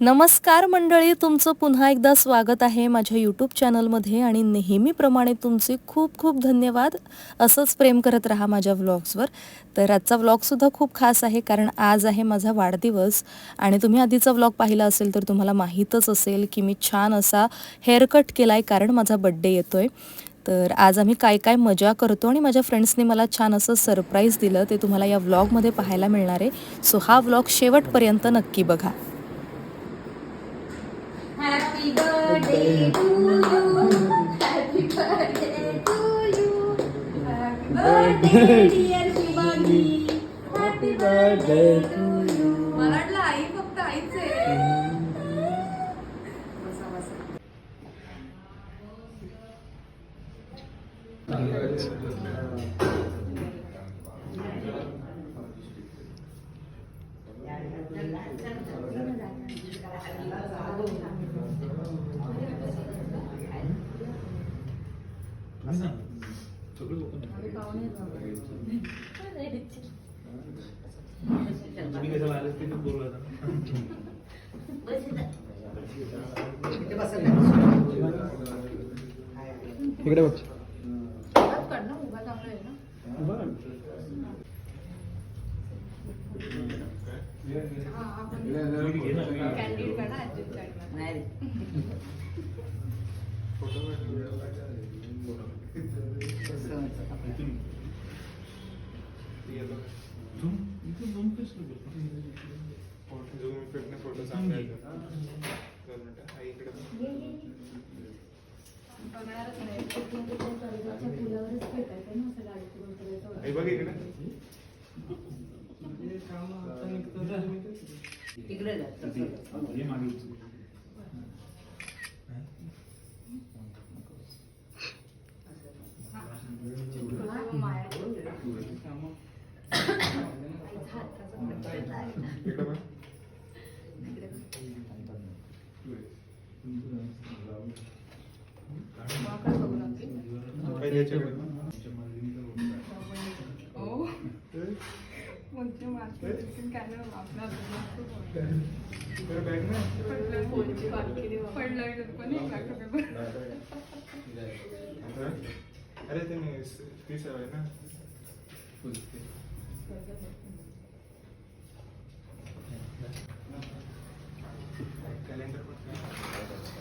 नमस्कार मंडळी तुमचं पुन्हा एकदा स्वागत आहे माझ्या यूट्यूब चॅनलमध्ये आणि नेहमीप्रमाणे तुमचे खूप खूप धन्यवाद. असंच प्रेम करत राहा माझ्या व्लॉग्सवर तर आजचा व्लॉगसुद्धा खूप खास आहे कारण आज आहे माझा वाढदिवस आणि तुम्ही आधीचा व्लॉग पाहिला असेल तर तुम्हाला माहीतच असेल की मी छान असा हेअरकट केला आहे कारण माझा बड्डे येतो आहे तर आज आम्ही काय काय मजा करतो आणि माझ्या फ्रेंड्सनी मला छान असं सरप्राईज दिलं ते तुम्हाला या व्लॉगमध्ये पाहायला मिळणार आहे. सो हा व्लॉग शेवटपर्यंत नक्की बघा Happy birthday to you. Happy birthday to you. Happy birthday dear Shivani. Happy birthday to you. मला वाटलं आई फक्त आईच आहे इकडे बघ कडनं उभा चांगला आहे ना हा, आपण कॅन्डिड काढा ऍडजस्ट काढा फोटो चांगला येतो आई इकडे बघ. बघणारच नाही. आई बघ इकडे. अरे ते मी ती ना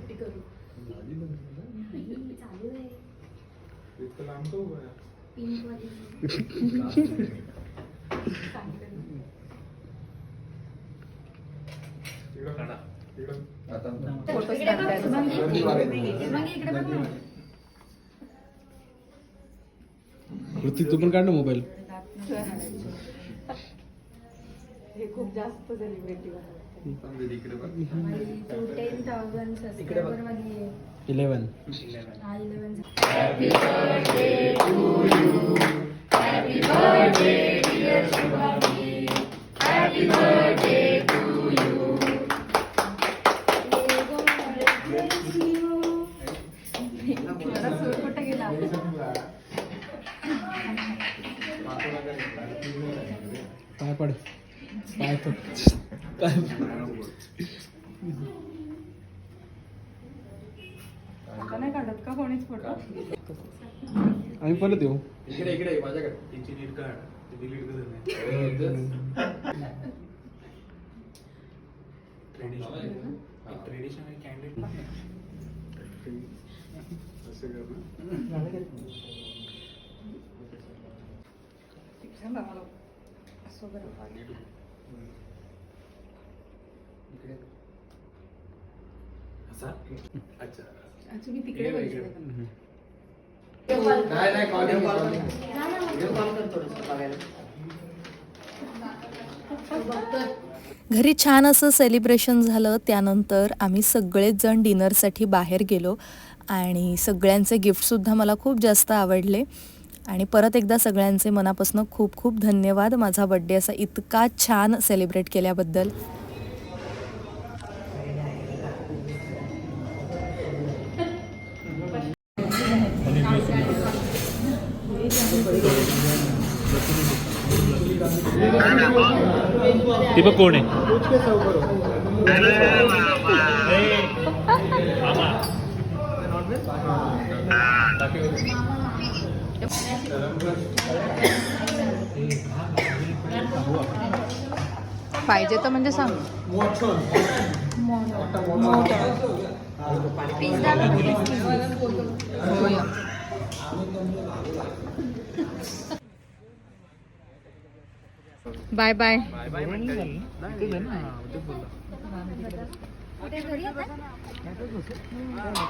सुट्टी करू. नाही, चालू आहे. इतकं लांब का उभं आहे? पिंक वाली. इकडं काढा. इकडं. इकडे बघ ना. ऋतिक तू पण काढ ना मोबाईल. हे खूप जास्त सेलिब्रिटी टेन थाउजंड सबस्क्रायबरमध्ये आहे. इलेवन हा इलेवन you. नाही काढत का कोणीच फोटो आम्ही परत येऊ. इकडे इकडे माझ्याकडे. तिची नीट काढ. ते डिलीट करत नाही ट्रेडिशनल कॅन्डिडेट असं कर ना असा? अच्छा. अच्छा मी तिकडे बघितलं. नाही नाही कॉल कॉल कॉल कर थोडंसं बघायला बघतोय घरी छान असं सेलिब्रेशन झालं. त्यानंतर आम्ही सगळेच जण डिनरसाठी बाहेर गेलो आणि सगळ्यांचे गिफ्टसुद्धा मला खूप जास्त आवडले. आणि परत एकदा सगळ्यांचे मनापासून खूप खूप धन्यवाद. माझा बड्डे असा इतका छान सेलिब्रेट केल्याबद्दल. ती बघ कोण आहे? पाहिजे तर म्हणजे सांग. Bye bye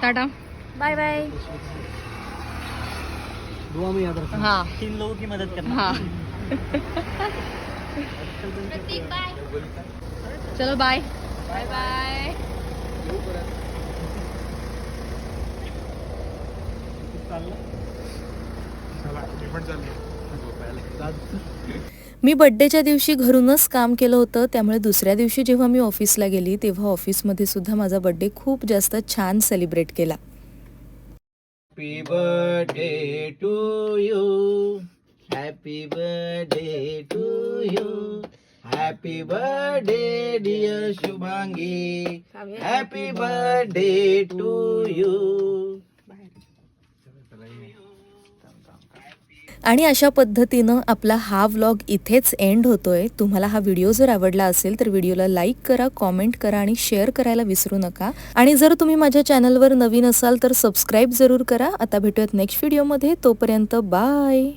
tata bye bye दुआ में याद रखना हा तीन लोगों की मदद करना हा चलो बाय बाय बाय मी बड्डेच्या दिवशी घरूनच काम केलं होतं. त्यामुळे दुसऱ्या दिवशी जेव्हा मी ऑफिसला गेली तेव्हा ऑफिसमध्ये सुद्धा माझा बड्डे खूप जास्त छान सेलिब्रेट केला. Happy birthday to you happy birthday to you happy birthday dear Shubhangi happy birthday to आणि अशा पद्धतीनं आपला हा व्लॉग इथेच एंड होतोय. तुम्हाला हा व्हिडिओ जर आवडला असेल तर व्हिडिओला लाईक करा कॉमेंट करा आणि शेअर करायला विसरू नका. आणि जर तुम्ही माझ्या चॅनलवर नवीन असाल तर सबस्क्राईब जरूर करा. आता भेटूयात नेक्स्ट व्हिडिओमध्ये तोपर्यंत बाय